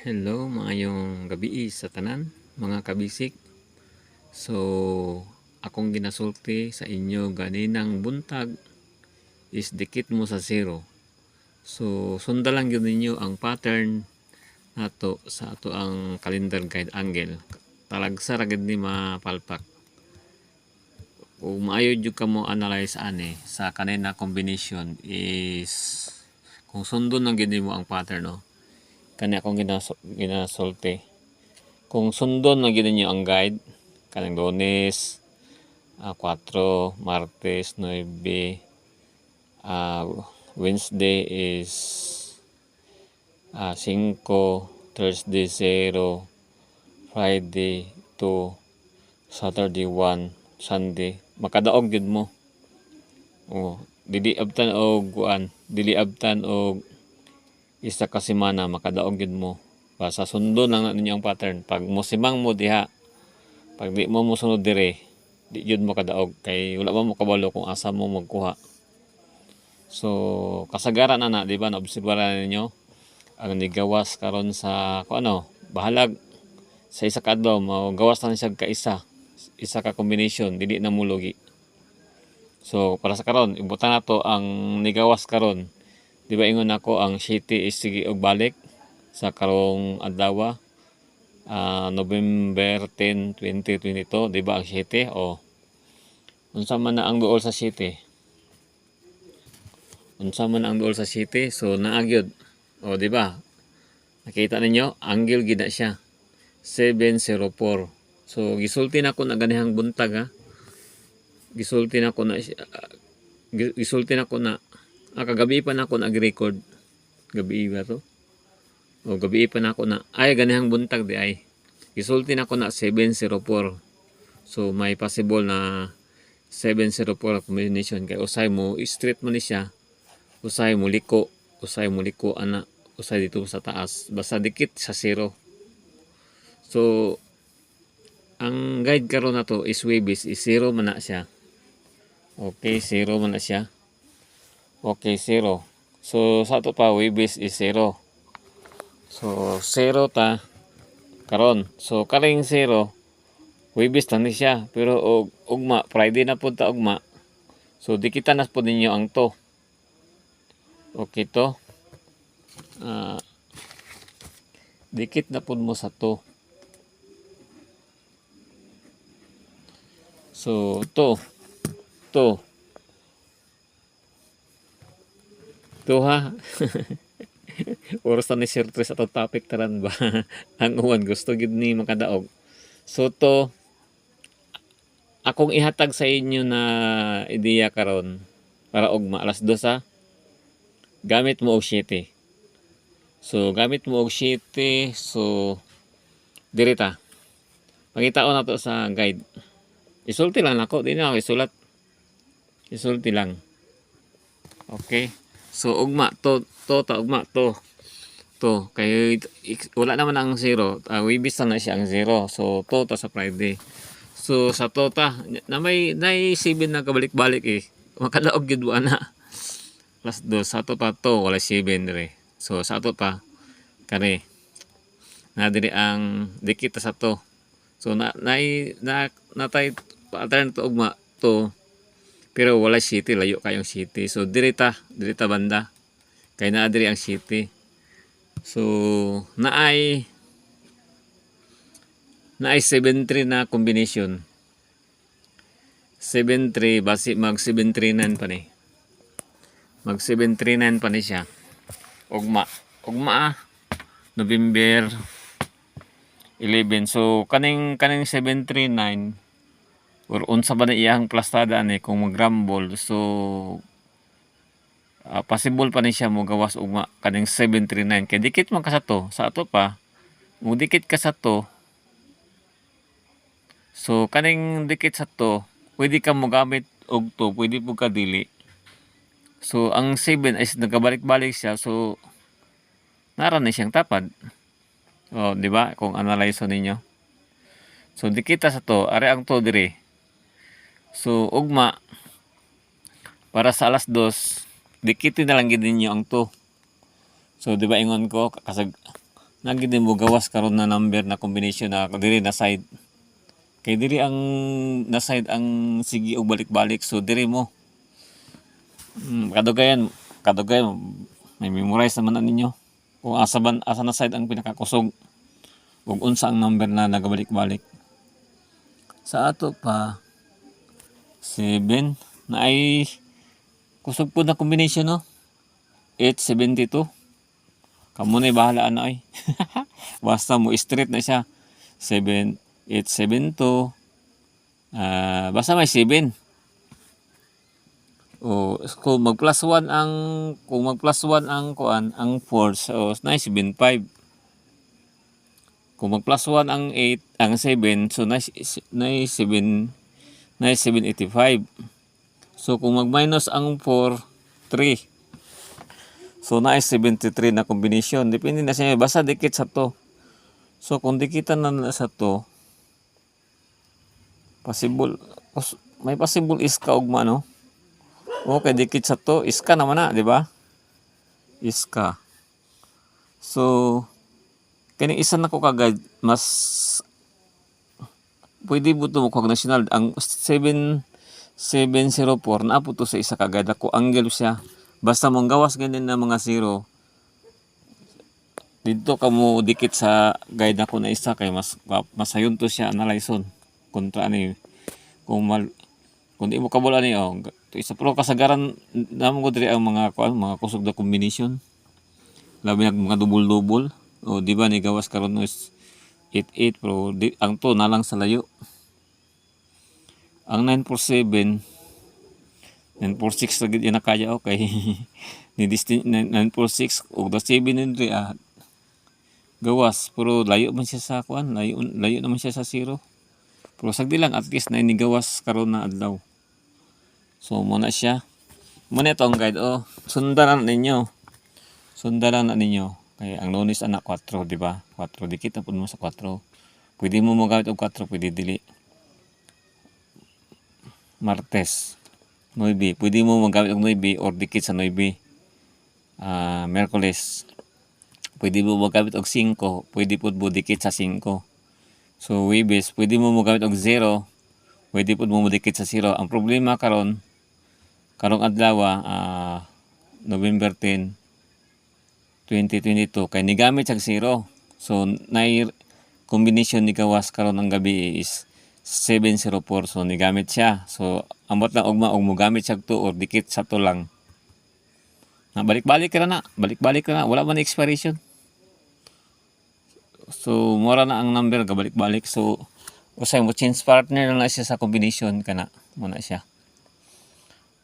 Hello, maayong gabi sa tanan, mga kabisik. So, akong ginasulti sa inyo ganinang buntag is dikit mo sa zero. So, sunda lang yun ninyo ang pattern nato sa ato ang calendar guide angle. Talagsa ragid ni mapalpak. Kung maayo jud ka mo analyze ane sa kanina combination is kung sundon lang gid mo ang pattern no kani akong ginas ginasulti kung sundon na gid ninyo ang guide. Kanang lunes ah, 4 martes 9 ah, wednesday is ah, 5 thursday 0 friday 2 saturday 1 sunday. Makadaog gid mo. Oh dili abtan og kuan dili abtan og isa ka semana makadaog gid mo. Basta sundo lang na ninyo ang pattern. Pag musimang mo diha pag di mo musunod dire di jud mo kadaog. Kay wala man mo kabalo kung asa mo magkuha. So kasagaran na na di ba? Naobserbahan ninyo ang nigawas karon sa kung ano bahalag. Sa isa ka adlaw mao gawas na siya ka isa isa ka combination dili na mulugi so para sa karon ibutan nato ang nigawas karon Di ba ingon ako ang city is sige og balik sa karong adlaw ah, November 10, 2022, di ba ang city o unsa man na ang duol sa city? Unsa man ang duol sa city? So naagyod. O di ba? Nakita ninyo, angle gid siya. 704. So gisulti na ko na ganihang buntag ha. Gisulti na ko na gi- gisulti na ko na Ah, kagabi pa na ako nag-record. Gabi ba to? O gabi pa na ako na, ay ganihang buntag di ay. Isulti na ako na 704. So may possible na 704 combination kay usay mo straight mo ni siya. Usay mo liko, usay mo liko ana, usay dito sa taas. Basta dikit sa zero. So ang guide karon na to is Webis is zero man na siya. Okay, zero man na siya. Okay, zero. So, sa ato pa, Webis is zero. So, zero ta karon. So, karing zero, Webis ta ni siya. Pero, og, ugma, Friday na po ta ugma. So, di kita nas po ninyo ang to. Okay to. Ah, dikit na po mo sa to. So, to. To. To ha. Oras na ni Sir Tres atong topic taran ba? Ang uwan gusto gid ni makadaog. So to akong ihatag sa inyo na ideya karon para ugma alas 2 ha. Gamit mo og shitty. So gamit mo og shitty so dirita. Pangitaon na to sa guide. Isulti lang ako, di na ako isulat. Isulti lang. Okay. So ugma to to ta ugma to. To kay wala naman ang zero. Uh, wibis na siya ang zero. So to ta sa Friday. So sa to ta na may 7 na kabalik-balik eh. Makadaog gid wa na. Plus do sa to pa to wala 7 dire. So sa to pa kare na dire ang dikit ta sa to. So na nay na natay pattern to ugma to pero wala city, layo kayong city. So dirita, dirita banda. Kay naa diri ang city. So naay naay 7-3 na combination. 7-3 basi mag 739 pa ni. Mag 739 pa ni siya. Ugma. Ugma ah. November 11. So kaning kaning 739 or unsa ba na iyang plastada ani kung magrambol so ah, possible pa ni siya mo gawas ugma kaning 739 kay dikit man ka sa to sa ato pa mo dikit ka sa to so kaning dikit sa to pwede ka mo gamit og to pwede po ka dili. So ang 7 is nagabalik-balik siya so nara na siyang tapad. Oh di ba? Kung analyze ninyo. So dikita sa to are ang to dire So, ugma, para sa alas dos, dikitin na lang gid ninyo ang to. So, di ba ingon ko, kasag, Nagi din mo gawas karon na number na combination na diri na side. Kay diri ang na side ang sige og balik-balik so diri mo. Mm, kadugayan, kadugayan may memorize naman na ninyo. Kung asa ban asa na side ang pinakakusog ug unsa ang number na nagabalik-balik. Sa ato pa 7 na ay kusog po na combination no. 872. Kamu na bahala ano ay. Basta mo straight na siya. 7 872 ah basta may 7. O kung mag plus 1 ang kung mag plus 1 ang kuan ang 4 so 975. Kung mag plus 1 ang 8 ang 7 so 9 7 9785. So kung mag minus ang 4 3 So na 73 na combination. Depende na siya. Basta dikit sa to. So kung dikitan na na sa to, possible, pos- may possible iska ugma no? Okay, dikit sa to. Iska naman na, di ba? Iska. So, kani isa na ko kagad, mas pwede mo ito mukhang national. Ang 7 704 na po to sa isa kagad ako angle siya. Basta mong gawas ganyan na mga zero dito ka mo dikit sa guide ako na isa kay mas masayon to siya analyson kontra ani kung mal kung di mo kabula ni oh to isa. Pero kasagaran namo ko diri ang mga kuan mga kusog na combination labi na mga double-double o di ba ni gawas karon is 88 pero di, ang to na lang sa layo. Ang 947 946 lagi yun na kaya okay. Ni distin 946 ug the 7 nindri ah. Gawas pero layo man siya sa kuan layo layo naman siya sa zero. Pero sagdi lang at least na ini gawas karon na adlaw. So mo na siya. Mo na guide oh. Sundan na ninyo. Sundan na ninyo kaya ang lunes anak 4 di ba 4 dikit na mo sa 4 pwede mo mo gamit og 4 pwede dili Martes 9. Pwede mo magamit ang 9 or dikit sa 9. Ah, Merkules. Pwede mo magamit og 5, pwede pud mo dikit sa 5. So Webes, pwede mo magamit og 0, pwede pud mo dikit sa 0. Ang problema karon karong adlaw ah, November 10 2022 kay nigamit sa 0. So nay combination ni gawas karon ang gabi is 704 so nigamit siya. So ambot lang ugma og mo gamit siya to or dikit sa to lang. Na balik-balik ka na, balik-balik ka na, wala man expiration. So mura na ang number ka balik-balik. So usay mo change partner na, na siya sa combination kana mo na siya.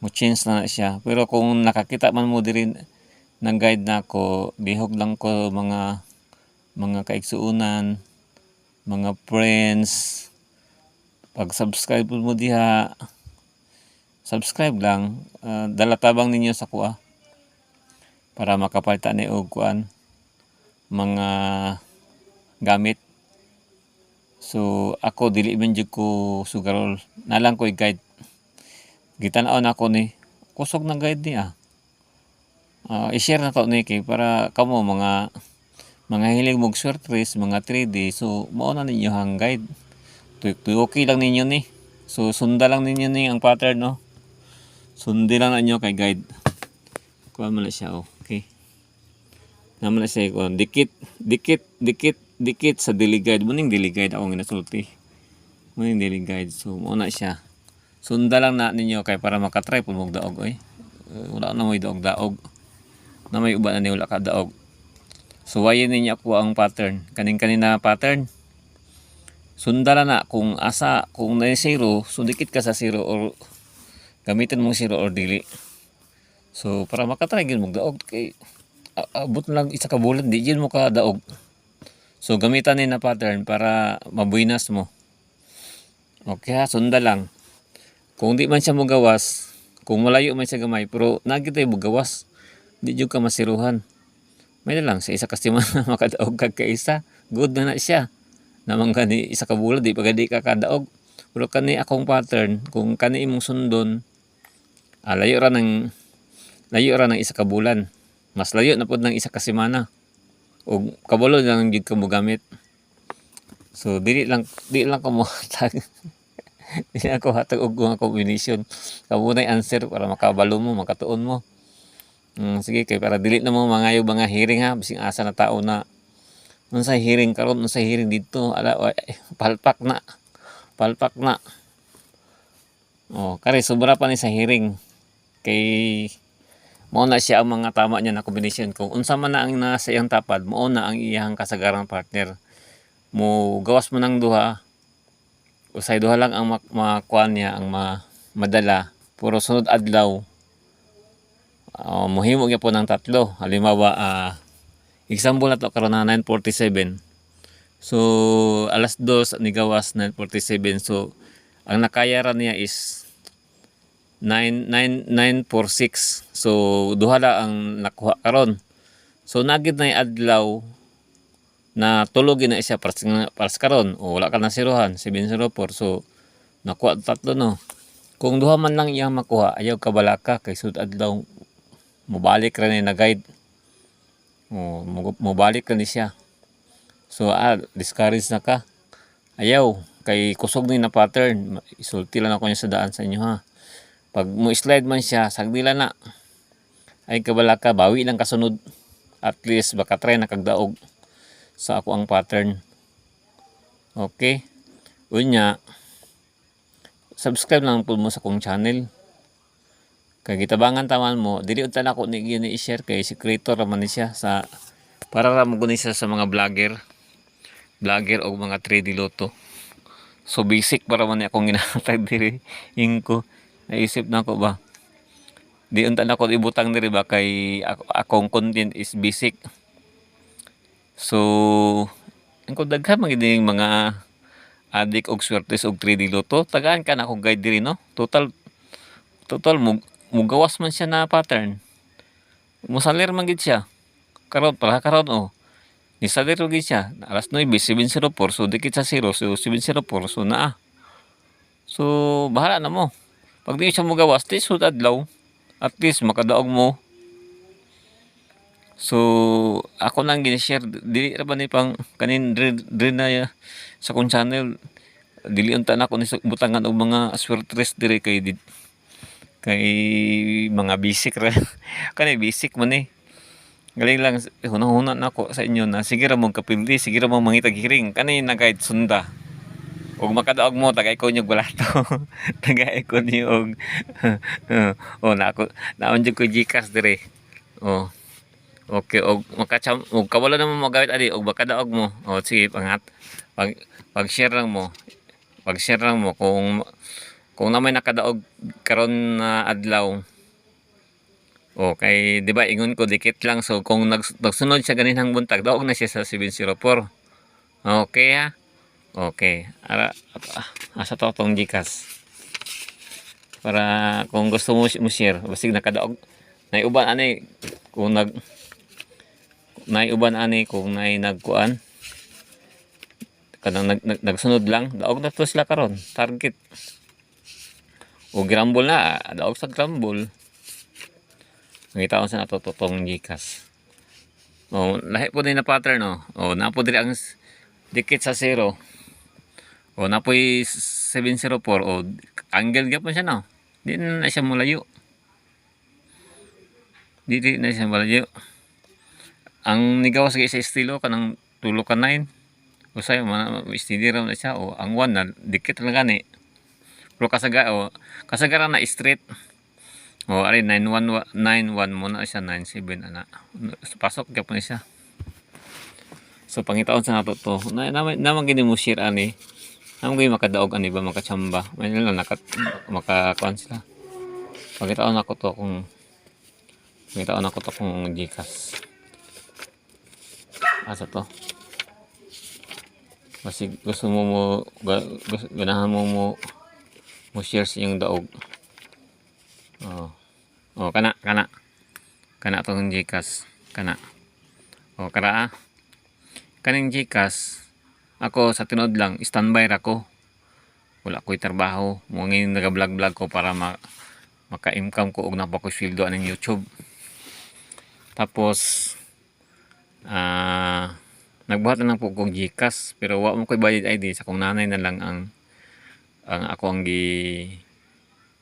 Mo change na, na siya. Pero kung nakakita man mo diri ng guide na ko, bihog lang ko mga mga kaigsuunan, mga friends, pag-subscribe mo diha, subscribe lang, uh, dala tabang ninyo sa kuha para makapalitan ni og kuan mga gamit. So ako dili man jud ko sugarol, nalang ko guide. Gitan-aw na ako ni kusog na guide ni ah. Uh, i-share na to ni kay para kamo mga mga hilig mong short race, mga 3D, so mao na ninyo hang guide. Okay lang ninyo ni. So sunda lang ninyo ni ang pattern no. Sundi lang ninyo kay guide. Kuha mo na siya oh. Okay. Naman na siya ko dikit dikit dikit dikit sa daily guide. Muning daily guide ako ginasulti. Muning daily guide. So mo na siya. Sunda lang na ninyo kay para makatry pud mong daog oy. Uh, wala na mo daog daog. Na may uban na wala ka daog. So wayin ninyo ako ang pattern. Kaning kanina pattern. Sundala na kung asa kung na zero, so dikit ka sa zero or gamitin mo zero or dili. So para makatry gyud mo daog kay abot lang isa ka bulan di gyud mo ka daog. So gamitan ni na pattern para mabuinas mo. Okay ha, sunda lang. Kung di man siya mo gawas, kung malayo man siya gamay, pero nagitay mo gawas, di jud ka masiruhan. May na lang sa isa customer na makadaog kag ka isa, good na na siya. Naman kani isa ka bulan di pa gadi ka kadaog. Pero kani akong pattern kung kani imong sundon ah, layo ra ng layo ra ng isa ka bulan. Mas layo na pud ng isa ka semana. Ug kabalo lang gid ka mo gamit. So dili lang dili lang ko mo hatag. Dili ako hatag og combination kamo na answer para makabalo mo makatuon mo Mm, sige kay para dili na mo mangayo mga hearing ha? Bising asa na tao na. Unsa hearing karon unsa hearing dito ala wa- eh, palpak na. Palpak na. Oh kare sobra pa ni sa hearing. Kay mao na siya ang mga tama niya na combination kung unsa man na ang nasa iyang tapad mao na ang iyang kasagarang partner. Mo gawas mo ng duha usay duha lang ang mak- makuan niya ang ma madala. Puro sunod adlaw uh, mohimo gyud po ng tatlo. Halimbawa ah example na to karon na 947 so alas 2 ni gawas 947 so ang nakayaran niya is 9 9 946 so duha la ang nakuha karon. So nagid na adlaw na tulogin na siya para para sa karon. O wala ka na siruhan 704 so nakuha tatlo no? Kung duha man lang iyang makuha ayaw kabalaka kay sud adlaw mubalik ra ni na guide. O mu- mubalik ra ni siya. So ah discourage na ka. Ayaw. Kay kusog ni na pattern. Isulti lang ako niya sa daan sa inyo ha. Pag mo slide man siya sagdila na. Ay kabalaka bawi lang kasunod. At least baka try na kagdaog sa ako ang pattern. Okay? Unya subscribe lang po mo sa kong channel kay gitabangan taman mo dili unta na ko ni gini i-share kay si creator raman ni siya sa para ra mo siya sa mga vlogger. Vlogger o mga 3D loto. So basic para man ni akong ginatag diri ingko naisip na ko ba? Di unta na ko ibutang diri ba kay ako, akong content is basic. So ang ko daghan man gid yung mga adik og swertes og 3D loto tagaan ka na akong guide diri no? Total total mug mugawas man siya na pattern. Musalir man gid siya. Karon para karon oh. Ni salir gid siya. Alas 9 704 so dikit sa 0 so 704 so naa. So bahala na mo. Pag di siya mugawas di sud adlaw. At least makadaog mo. So ako nang gini-share dili ra ba ni pang kanin diri na ya, sa kong channel. Dili unta na ako ni butangan og mga swertres diri kay kay mga basic ra. Kani basic man eh. Galing lang hunahuna na ako sa inyo na sige ra mong kapildi sige ra mong mangitag hiring kani na kahit sunda. Ug makadaog mo tagay ko nyug balato tagay ko ni og oh na ako naon jud ko gikas dire. Oh okay og makacham og kawala naman mo gawit ali og makadaog mo. Oh sige pangat pag pag share lang mo. Pag share lang mo kung kung na may nakadaog karon na adlaw Okay, di ba ingon ko dikit lang so kung nag, nagsunod siya ganinhang buntag daog na siya sa 704. Okay ha? Okay. Ara asa to tong Gcash. Para kung gusto mo mo share, basig nakadaog. Naiuban ani kung nag naiuban ani kung nay nagkuan kanang nag, nag, nagsunod lang daog na to sila karon target o grumble na daog sa grumble Ngita ko sa natututong gikas. Oh, lahi po din na pattern no. Oh, napo diri ang dikit sa zero. Oh, napoy 704 oh, angle gyapon siya no. Di na siya mulayo. Di di na siya mulayo. Ang nigawas sa estilo kanang tulo ka 9. Usay man steady raw na siya o ang 1 na dikit lang gani. Pero kasaga o kasagaran na straight. O, ari 9191 mo na siya 97 ana. Pasok gyapon siya. So pangitaon sa nato to. Na naman naman gini ani. Naman gini makadaog ani ba makachamba. May lang naka makakuan sila. Pangitaon ako to kung pangitaon ako to kung Gcash. Asa to? Kasi gusto mo mo ganahan mo mo mo share sa iyong daog. Oh. Oh, kana kana. Kana tong Gcash. Kana. Oh, kara. ah. Kaning Gcash. Ako sa tinod lang standby ra ko. Wala ko'y trabaho. Mo ngayon naga-vlog-vlog ko para ma maka-income ko og napa ko sweldo aning YouTube. Tapos ah nagbuhat na lang po kong GCash pero wa mo ko'y bayad ID sa kong nanay na lang ang ang ako ang gi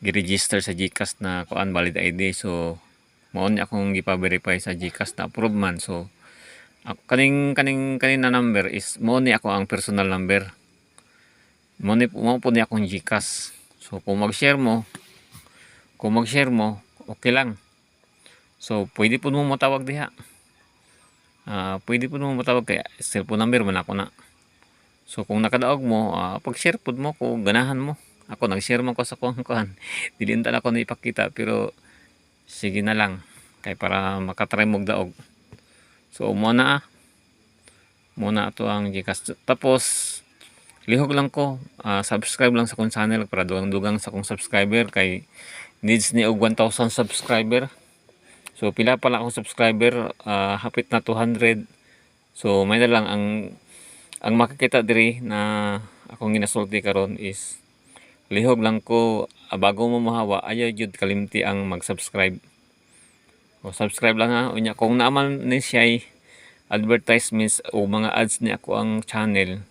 gi-register sa GCash na kuan valid ID so mao ni akong gipa-verify sa GCash na approve man. So kaning kaning kaning na number is mo ni ako ang personal number. Mo ni mo po ni akong GCash. So kung mag-share mo kung mag-share mo okay lang. So pwede po mo matawag diha. Ah, pwede po mo matawag kay cellphone number man ako na so kung nakadaog mo ah, pag-share pod mo kung ganahan mo. Ako nag-share man ko sa kuang kuan dili ta ako na ipakita pero sige na lang. Kay para makatry mog daog. So mo na ah. Muna ato ang Gcash. Tapos lihog lang ko. Ah, subscribe lang sa kong channel para dugang-dugang sa kong subscriber. Kay needs ni og 1000 subscriber. So pila pala akong subscriber. Ah, hapit na 200 so may na lang ang ang makikita diri na akong ginasulti karon is lihog lang ko ah, bago mo mahawa ayaw jud kalimti ang mag-subscribe. O subscribe lang ha? Unya kung naaman ni siya advertisements o mga ads ni ako ang channel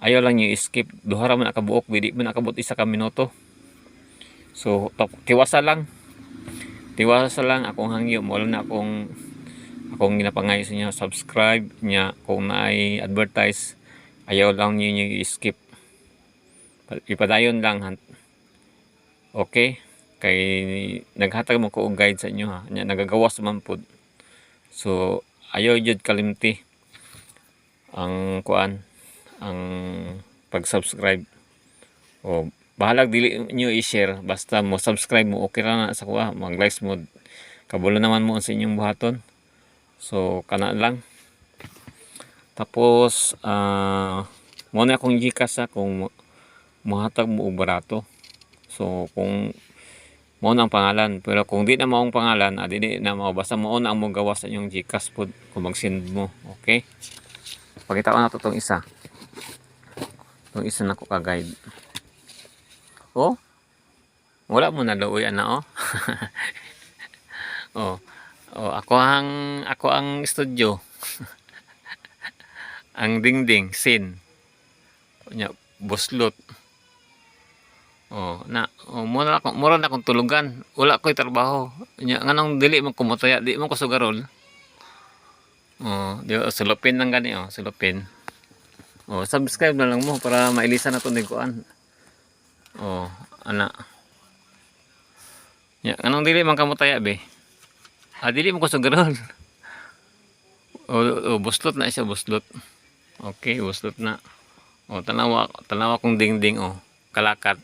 ayaw lang yung skip. Duha ra man nakabuok dili man nakabot isa ka minuto. So tiwasa lang. Tiwasa lang akong hangyo mo na akong akong ginapangayo sa inyo. Subscribe niya. Kung naay advertise ayaw lang niyo yung skip ipadayon lang okay? Kay naghatag mo ko og guide sa inyo ha. Nya nagagawas man pod so ayaw jud kalimti ang kuan ang pag-subscribe. O bahalag dili nyo i-share. Basta mo subscribe mo okay ra na sa kuha. Mag likes mo. Kabulo naman mo sa inyong buhaton so kana lang. Tapos ah mo na akong Gcash sa kung mo- mohatag mo barato. So kung na ang pangalan pero kung di na mao ang pangalan ah, di na mao basta mo na ang mong gawa sa inyong Gcash pod kung mag-send mo okay? Pakita ko na to tong isa. Tong isa na ko ka-guide. Oh wala mo na luoy ana oh. Oh oh ako ang ako ang studio ang dingding sin nya buslot Oh, na oh, mura ako mura na akong tulugan. Wala ko'y trabaho. Nya nganong dili man kumutaya, di man ko sugarol. Oh, di ba sulupin lang gani oh, sulupin. Oh, subscribe na lang mo para mailisan na to ni kuan. Oh, ana. Nya nganong dili man kamutaya be. Ah, dili man ko sugarol. Oh, oh, buslot na siya, buslot. Okay, buslot na. Oh, tanawa, tanawa kong dingding oh, kalakat.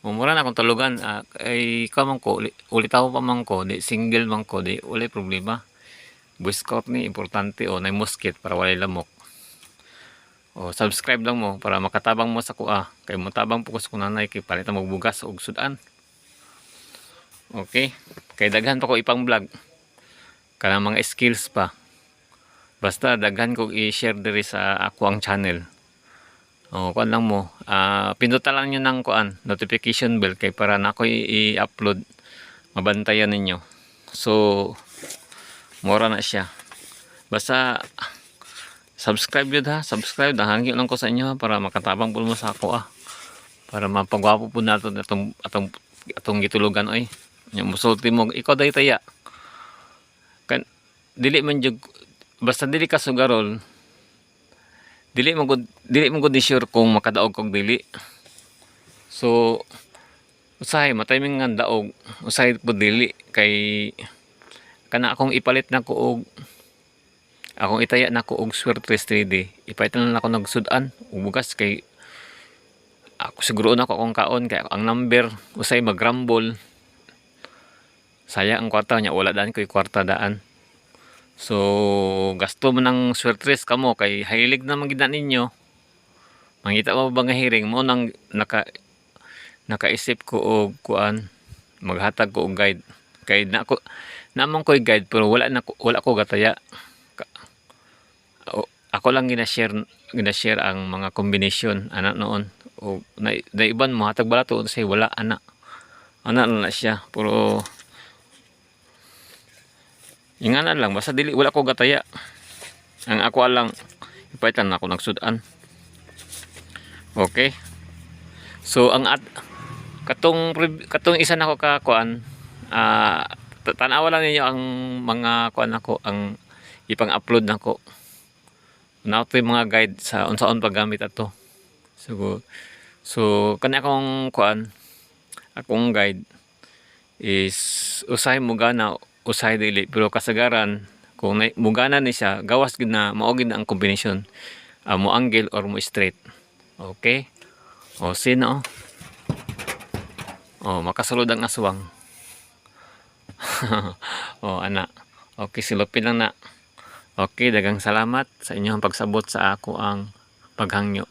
Mumura na akong tulugan. Ah, ay, ikaw man ko, uli- ulitaw pa man ko, di single man ko, di wala problema. Boy Scout ni, importante, o, na musket para walay lamok. O, subscribe lang mo para makatabang mo sa kuha. Kay mo tabang po ko sa kunanay, kay palitan mo bugas o sudan. Okay? Kay daghan pa ko ipang vlog. Kanang mga skills pa. Basta daghan ko i-share diri sa ako ang channel. O, kuan lang mo. Ah, pindutan lang nyo ng kuan, notification bell kay para na ako i-upload. Mabantayan ninyo. So, mura na siya. Basta, subscribe yun ha. Subscribe. Nahangyo lang ko sa inyo ha, para makatabang po mo sa ako ah. Para mapagwapo po natin atong, atong, atong gitulugan oy. Yung musulti mo, ikaw dahi taya. Kan, dili man jug, basta dili ka sugarol, dili mo gud dili mo gud sure kung makadaog kog dili. So usahay matiming nga daog usahay po dili. Kay kana akong ipalit na ko og akong itaya na ko og swerte 3D ipalit na ako ng sudan ug bugas kay ako siguro na ko akong kaon kay ang number usay magrambol saya ang kwarta niya wala daan ko'y kwarta daan So, gasto mo ng swertres kamo kay hilig na magida ninyo. Mangita mo ba nga hearing mo nang naka nakaisip ko og kuan maghatag ko og guide. Kay na ko namang ko'y guide pero wala na wala ko gataya. O- ako lang gina-share gina-share ang mga combination ana noon. O na, na iban mo hatag bala to say wala ana. Ana na, na siya pero Inganan lang, basta dili wala ko gataya. Ang ako lang ipaitan na ako nagsudan. Okay. So ang at katong katong isa nako ka kuan t- tanawa lang ninyo ang mga kuan ako ang ipang-upload nako. Na ito yung mga guide sa unsaon paggamit ato. So so kani akong kuan akong guide is usahay mo gana usahay dili. Pero kasagaran kung na, mugana ni siya gawas gid na na ang combination Ah, mo angle or mo straight. Okay? O sino? Oh makasulod ang aswang. Oh ana. Okay silupin lang na. Okay dagang salamat sa inyong pagsabot sa ako ang paghangyo